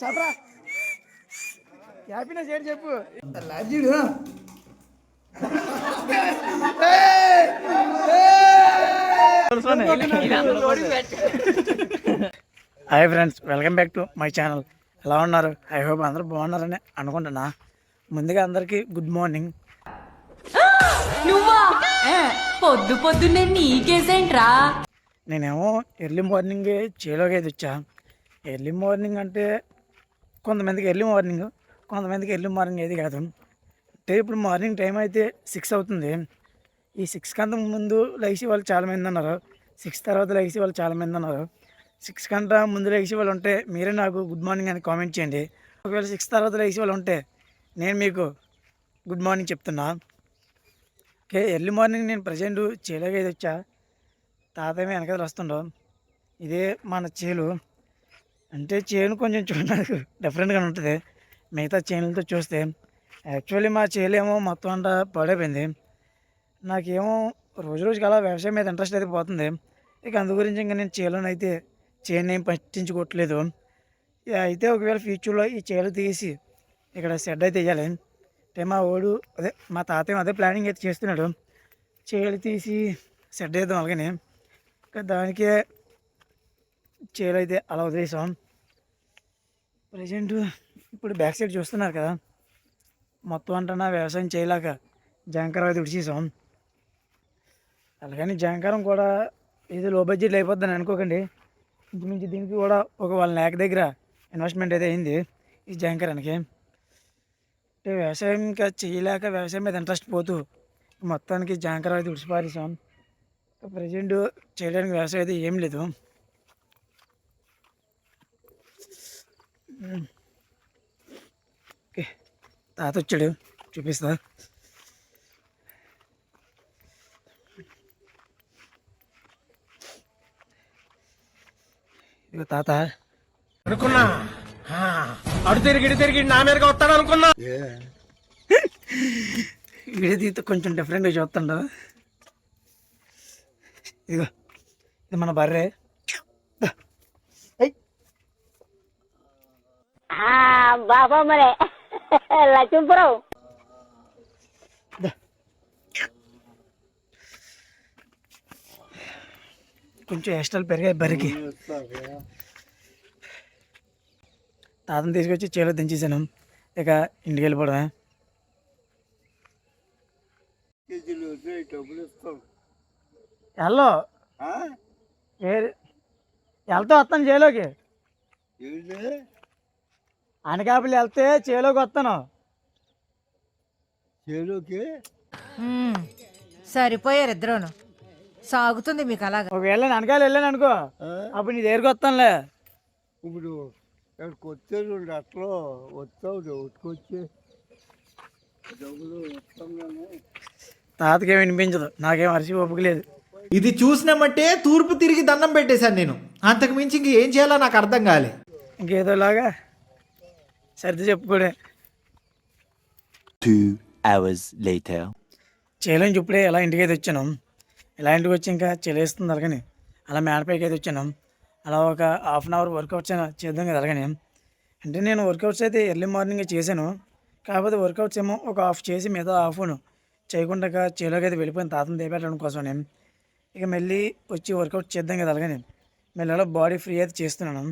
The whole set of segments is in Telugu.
చెప్పరా హ్యాపీనెస్ ఏంటి చెప్పు. Hi friends welcome back to my channel. ఎలా ఉన్నారు? ఐ హోప్ అందరూ బాగున్నారని అనుకుంటున్నా. ముందుగా అందరికీ గుడ్ మార్నింగ్. పొద్దు పొద్దున్నే నీకేసేంట్రా? నేనేమో ఎర్లీ మార్నింగ్ చేలోకి అయితే వచ్చా. ఎర్లీ మార్నింగ్ అంటే కొంతమందికి ఎర్లీ మార్నింగ్ కొంతమందికి ఎర్లీ మార్నింగ్ ఏది కాదు. అంటే ఇప్పుడు మార్నింగ్ టైం అయితే సిక్స్ అవుతుంది. ఈ సిక్స్ కంత ముందు లేచి వాళ్ళు చాలామంది ఉన్నారు. సిక్స్ తర్వాత లేచి వాళ్ళు చాలామంది ఉన్నారు. సిక్స్ కంట ముందు లేచి వాళ్ళు ఉంటే మీరే నాకు గుడ్ మార్నింగ్ అని కామెంట్ చేయండి. ఒకవేళ సిక్స్ తర్వాత లేచి వాళ్ళు ఉంటే నేను మీకు గుడ్ మార్నింగ్ చెప్తున్నా. ఓకే ఎర్లీ మార్నింగ్ నేను ప్రజెంట్ చేలోకి అయితే వచ్చా? తాతయ్య వెనకదలు వస్తుండో. ఇదే మన చేలు. అంటే చేను కొంచెం చూడడానికి డిఫరెంట్గా ఉంటుంది. మిగతా చేనులతో చూస్తే యాక్చువల్లీ మా చేలు ఏమో మొత్తం అంతా పాడైపోయింది. నాకేమో రోజు రోజుకి అలా వ్యవసాయం మీద ఇంట్రెస్ట్ అయితే పోతుంది. ఇక అందు గురించి ఇంకా నేను చేలను అయితే చేను ఏం పట్టించుకోవట్లేదు. అయితే ఒకవేళ ఫ్యూచర్లో ఈ చేలు తీసి ఇక్కడ షెడ్ అయితే వేయాలి. అంటే మా ఓడు అదే మా తాతయ్య అదే ప్లానింగ్ అయితే చేస్తున్నాడు. చేలు తీసి షెడ్ వేద్దాం అలాగని. ఇంకా దానికే చేలు అయితే అలా వదిలేసాం ప్రజెంట్ ఇప్పుడు బ్యాక్ సైడ్ చూస్తున్నారు కదా మొత్తం అంటున్నా వ్యవసాయం చేయలేక జంకారం అయితే విడిచేసాం అలాగని జాంకారం కూడా ఇది లో బడ్జెట్లు అయిపోద్దని అనుకోకండి. ఇంచుమించు దీనికి కూడా ఒక వాళ్ళ ల్యాక్ దగ్గర ఇన్వెస్ట్మెంట్ అయితే అయింది ఈ జాంకారానికి. అంటే వ్యవసాయం ఇంకా చేయలేక వ్యవసాయం మీద ఇంట్రెస్ట్ పోతూ మొత్తానికి జాంకారం అయితే విడిచిపారేసాం ప్రజెంట్ చేయడానికి వ్యవసాయం అయితే ఏం లేదు. ఓకే. తాత వచ్చాడు. చూపిస్తా. ఇదిగో తాత. అనుకున్నా. ఆ, అడు తిరిగి ఇటు తిరిగి నా మీదకి వస్తాడు అనుకున్నా. వీడియో కొంచెం డిఫరెంట్గా చూస్తుండ. ఇదిగో ఇది మన బర్రె. బాబా మరి. లక్ష్మీపురం. దా. కొంచెం ఎక్స్ట్రాలు పెరిగాయి బర్రెకి తాతను తీసుకొచ్చి చేలో దించేసాను ఇక ఇంటికి వెళ్ళిపోవడమే. హలో ఏ వెళ్తా వస్తాను చేలోకి అనకాపల్లి వెళ్తే చేలోకి వస్తాను. చేలోకి. సరిపోయారు ఇద్దరును. సాగుతుంది మీకు అలాగా. ఒకవేళ నేను వెళ్ళాను అనుకో అప్పుడు నీ దగ్గరికి వస్తానులే. ఇప్పుడు ఇక్కడికి అట్లా వస్తావు డబ్బులు తాతకేం వినిపించదు. నాకేం అరిసి లేదు. ఇది చూసినామంటే తూర్పు తిరిగి దండం పెట్టేశాను నేను. అంతకు మించి ఇంక ఏం చేయాలో నాకు అర్థం కాలే. ఇంకేదోలాగా సర్ది చెప్పుకోడే Two hours later. చేలోంచి ఇప్పుడే ఎలా ఇంటికి అయితే వచ్చాను? ఇలా ఇంటికి వచ్చి ఇంకా చెలేస్తుంది అలాగని అలా మేడపైకి అయితే వచ్చాను. అలా ఒక హాఫ్ అన్ అవర్ వర్కౌట్స్ చేద్దాం కదా అలాగని అంటే నేను వర్కౌట్స్ అయితే ఎర్లీ మార్నింగ్ చేశాను. కాకపోతే వర్కౌట్స్ ఏమో ఒక హాఫ్ చేసి మిగతా హాఫ్ను చేయకుండా చేలోకి అయితే వెళ్ళిపోయిన తాతను దేపెట్టడం కోసం నేను ఇక మళ్ళీ వచ్చి వర్కౌట్ చేద్దాం కదా అలాగని మెల్లగా బాడీ ఫ్రీ అయితే చేస్తున్నాను.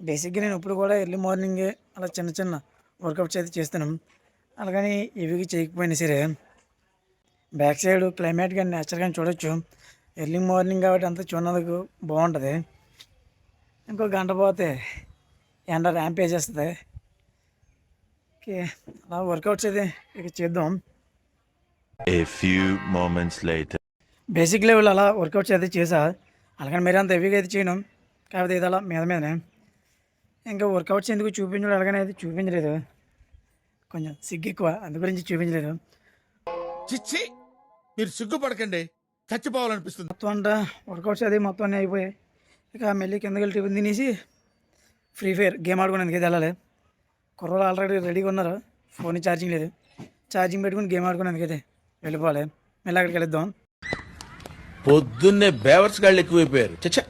బేసిక్గా నేను ఇప్పుడు కూడా ఎర్లీ మార్నింగే అలా చిన్న చిన్న వర్కౌట్స్ అయితే చేస్తున్నాను అలాగని ఇవి చేయకపోయినా సరే బ్యాక్ సైడ్ క్లైమేట్ కానీ నేచర్ కానీ చూడొచ్చు. ఎర్లీ మార్నింగ్ కాబట్టి అంతా చూడడానికి బాగుంటుంది. ఇంకో గంట పోతే ఎండ ర్యాంప్ వేసేస్తుంది. ఓకే అలా వర్కౌట్స్ అయితే ఇక చేద్దాం. A few moments later. Basic level అలా వర్కౌట్స్ అయితే చేసా. అలాగని మీరు అంత హెవీగా అయితే చేయను. కాకపోతే ఇది అలా మీద మీదనే. ఇంకా వర్కౌట్స్ ఎందుకు చూపించడం అలాగనే అయితే చూపించలేదు. కొంచెం సిగ్గు ఎక్కువ అందు గురించి చూపించలేదు. చిచ్చి! మీరు సిగ్గుపడకండి. చచ్చిపోవాలనిపిస్తుంది. మొత్తం అంతా వర్కౌట్స్ అది మొత్తం అన్నీ అయిపోయాయి. ఇక మళ్ళీ కిందకి వెళ్ళి టిఫిన్ తినేసి ఫ్రీ ఫైర్ గేమ్ ఆడుకోవడానికి అయితే వెళ్ళాలి. కుర్రోలు ఆల్రెడీ రెడీగా ఉన్నారు. ఫోన్ ఛార్జింగ్ లేదు. ఛార్జింగ్ పెట్టుకుని గేమ్ ఆడుకోవడానికి అయితే వెళ్ళిపోవాలి. మళ్ళీ అక్కడికి వెళ్దాం పొద్దున్నే బేవర్స్ గాళ్ళు ఎక్కువైపోయారు. చచ్చా!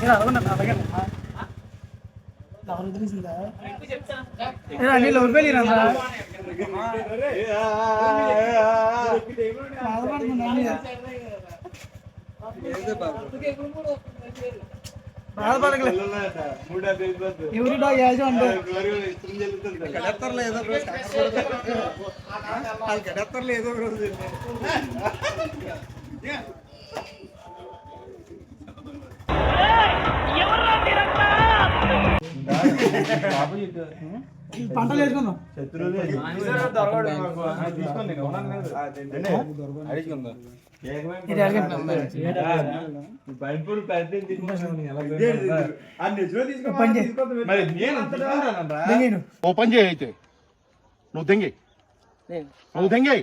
నేను అలాగే అలాగే ఏ, అన్ని లవ్ పెళ్ళి బాధపడకలే. ఎవరి డాగ్ యాజం అంటే పంటలు వేసుకుందాం ఇది అడగండి. పని చేయి. దిగేను. ఓ పని చేయి అయితే నువ్వు తెంగి నువ్వు తెంగి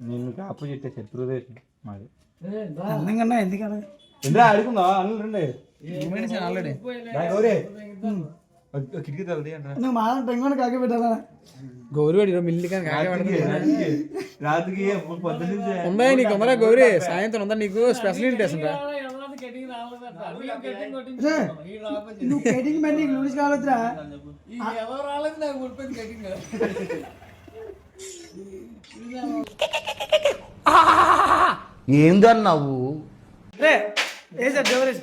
నిన్ను కాపు చెట్టే శత్రుదేశం మాది అందంగా ఎందుకన్నా ఎందుకు అడుగుందా అల్లు రండి ఆల్రెడీ కిటికీ తలది అంట నువ్వు మా పెంగుని కాకి పెట్టాలా గౌరీ మిల్లి కానీ రాత్రికి పొద్దున్నే ఉందా నీకు ఉందా గౌరీ సాయంత్రం ఉందా నీకు స్పెషల్ ఇన్విటేషన్ రా రే, నువ్వు కటింగ్ పెట్టి నూడిల్స్ కావచ్చురా ఏందన్నావు రే ఏ సార్ డెవరేజ్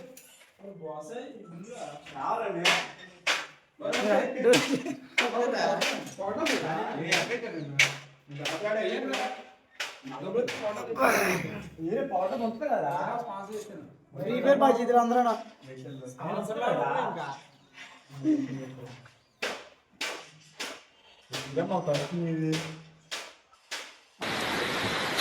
రీపేర్ బాధ్యతలు అందరూ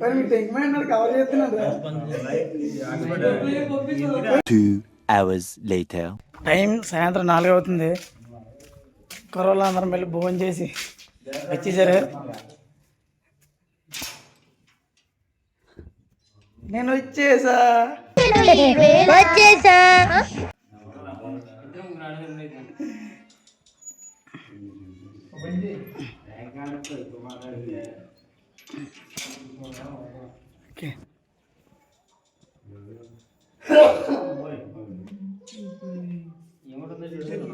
మరి మీకు టెంక్ అన్నాడు కవర్ చేస్తున్నాడు Two hours later. టైం సాయంత్రం నాలుగు అవుతుంది. కుర్రోళ్ళు అందరం వెళ్ళి భోజనం చేసి వచ్చేసారు. నేను వచ్చేసా. వచ్చేసా. ఓకే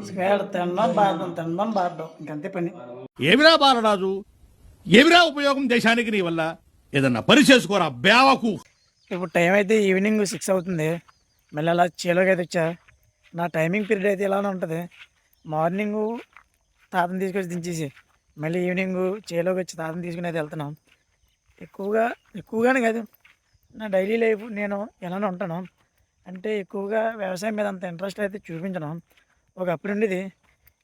స్క్వేర్ తినడం బాధం తినడం బాధం ఇంకంతే పని. ఏమిరా బాలరాజు? ఏమిరా ఉపయోగం దేశానికి నీ వల్ల? ఏదన్నా పని చేసుకోరా బేవకు ఇప్పుడు టైం అయితే ఈవినింగ్ సిక్స్ అవుతుంది. మళ్ళీ అలా చేలోకి అయితే వచ్చా. నా టైమింగ్ పీరియడ్ అయితే ఇలానే ఉంటుంది. మార్నింగ్ తాతను తీసుకొచ్చి దించేసి మళ్ళీ ఈవినింగ్ చేలోకి వచ్చి తాతను తీసుకుని అయితే వెళ్తున్నాం. ఎక్కువగా ఎక్కువగానే కాదు నా డైలీ లైఫ్ నేను ఎలానే ఉంటాను. అంటే ఎక్కువగా వ్యవసాయం మీద అంత ఇంట్రెస్ట్ అయితే చూపించను. ఒకప్పుడు ఉండేది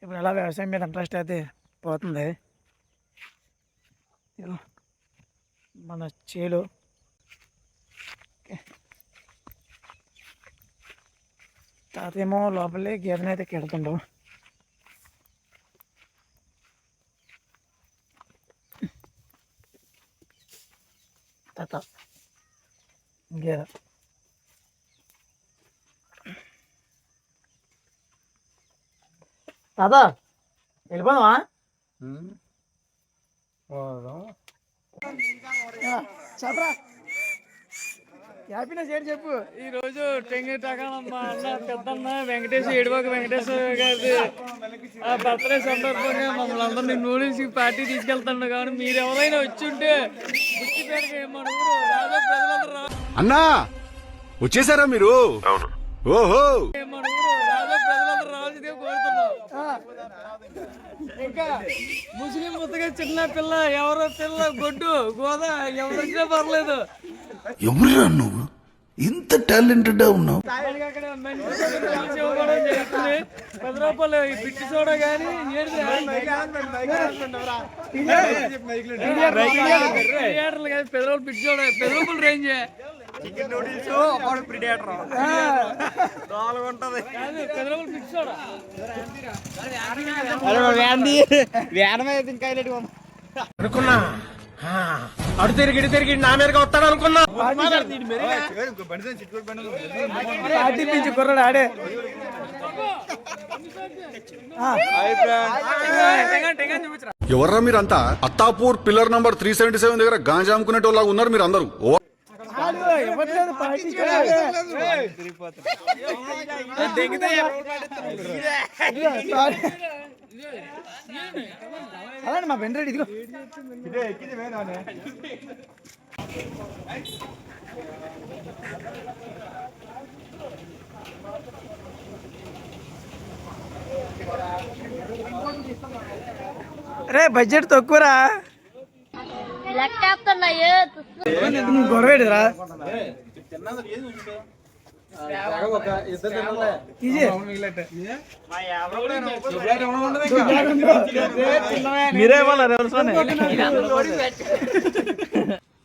ఇప్పుడు ఎలా వ్యవసాయం మీద ఇంట్రెస్ట్ అయితే పోతుంది. మన మన చేలు. తాతేమో లోపలే గీతనైతే అయితే తాత గీత తాత చెప్పరా హ్యాపీనెస్ ఏంటి చెప్పు ఈ రోజు టెంగి టకానమ్మ అన్న పెద్దన్న వెంకటేష్ ఏడుబాక వెంకటేశ్వర గారి ఆ బర్త్డే సందర్భంగా మమ్మల్ని అందరినీ నూడిల్స్కి పార్టీ తీసుకెళ్తాడు. కానీ మీరు ఎవరైనా వచ్చి ఉంటే అన్నా వచ్చేసారా మీరు? ఓహో. ముస్లిం ముద్దగా చిన్న పిల్ల ఎవరో పిల్ల గొడ్డు గోద ఎవరు వచ్చినా పర్లేదు. ఎవరురా నువ్వు? ఇంత టాలెంటెడ్ ఉన్నావు. అనుకున్నా. అడు తిరిగి ఇటు తిరిగి నా మీదకి వస్తాడు అనుకున్నా. పిలిచి కుర్రాడు ఆడే. ఎవర్రా మీరంతా? Attapur pillar number three seventy seven దగ్గర గాంజా అమ్ముకునేటోళ్ళగా ఉన్నారు మీరు అందరూ అలానే మా బెండ్రెడ్ ఇదిగో. రే బడ్జెట్ తక్కువరా? గొడవ ఏంటిదిరా? తీసి.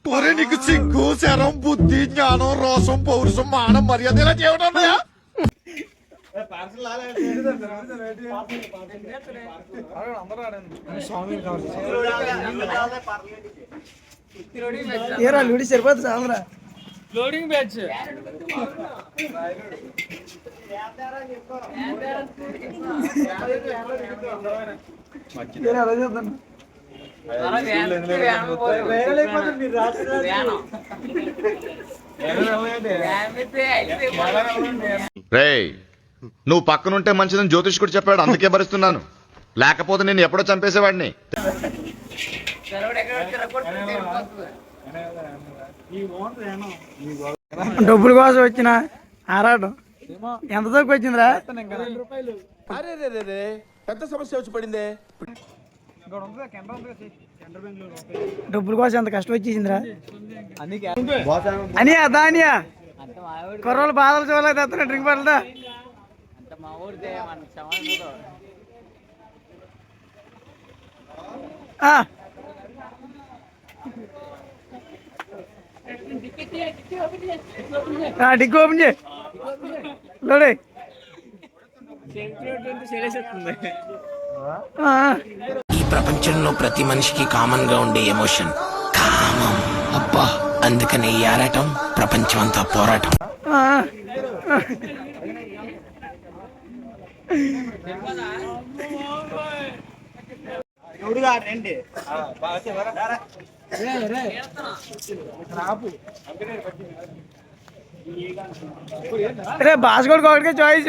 ఒరే నీకు సిగ్గు శరం బుద్ధి జ్ఞానం రోసం పౌరుషం మానం మర్యాద ఇలా చేయడం ఏరా లూడి సరిపోతుంది చాలరా లోడింగ్ బ్యాచ్ రేయ్ నువ్వు పక్కనుంటే మంచిదని జ్యోతిష్కుడు చెప్పాడు అందుకే భరిస్తున్నాను. లేకపోతే నేను ఎప్పుడో చంపేసేవాడిని. డబ్బుల కోసం వచ్చిన ఆరాటం. ఎంత తక్కువ వచ్చిందిరా? పెద్ద సమస్య వచ్చి పడిందే. డబ్బుల కోసం ఎంత కష్టం వచ్చేసిందిరా? అని అదా అనియా కుర్రోళ్ళు బాధలు చూడలేదు అతను డ్రింక్ పడదా డిగ్గు ఓపెన్ చేయి. లోడే ఆ, ఈ ప్రపంచంలో ప్రతి మనిషికి కామన్గా ఉండే ఎమోషన్. కామం. అబ్బా అందుకని ఈ ఆరాటం ప్రపంచం అంతా పోరాటం. ఆ, ఆ. రే బాస్కోట్ ఒకటికే చాయిస్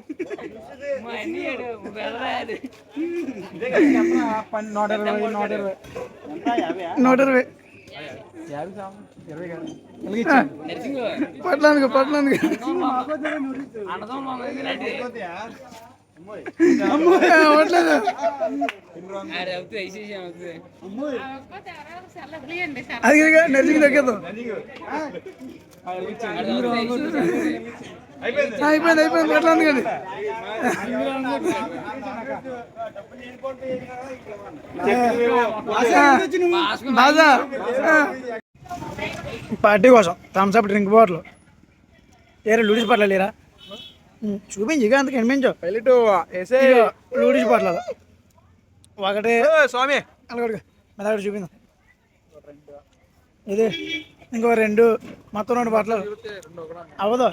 నూట ఇరవై నూట ఇరవై. నూట ఇరవై పట్లందుకు అవ్వట్లేదు అది నర్సింగ్ అయిపోయింది అయిపోయింది పట్లందుకండి బాగా పార్టీ కోసం థమ్స్ అప్ డ్రింక్ బాటిల్. ఏరా లూడిస్ పట్ల లేరా? చూపించు ఇక అంతకు కనిపించు ఇదిగో, లూడిస్ పట్ల ఒకటి. స్వామి. అలాగ మెదడు చూపిందాం ఇది ఇంకో రెండు. మొత్తం రెండు బట్టలు అవ్వదు.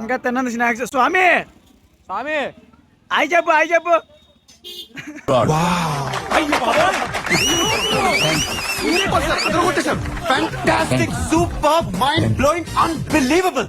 ఇంకా తిన్నది స్నాక్స్ స్వామి. స్వామి. అయి చెప్పు అయి చెప్పు. Super mind blowing unbelievable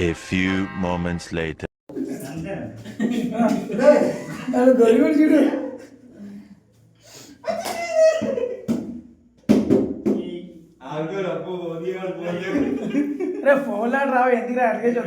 A few moments later. రే ఫోన్ లాంటి రావు ఎందుకు అడిగే చూద్దాం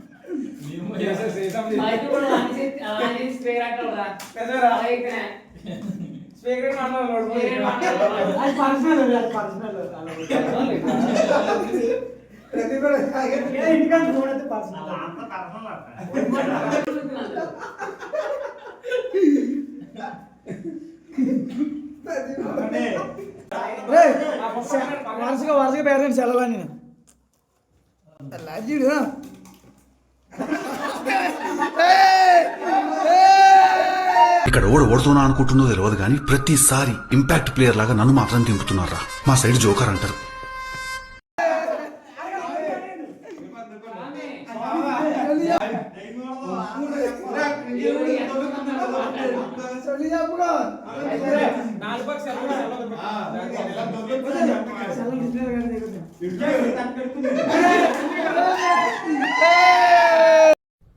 వరుసగా వరుసగా పేరెంట్స్ సెలవు నేను చూడు ఇక్కడ ఓడి ఓడుతున్నా అనుకుంటుందో తెలియదు కానీ ప్రతిసారి ఇంపాక్ట్ ప్లేయర్ లాగా నన్ను మాత్రం దింపుతున్నారా మా సైడ్ జోకర్ అంటారు.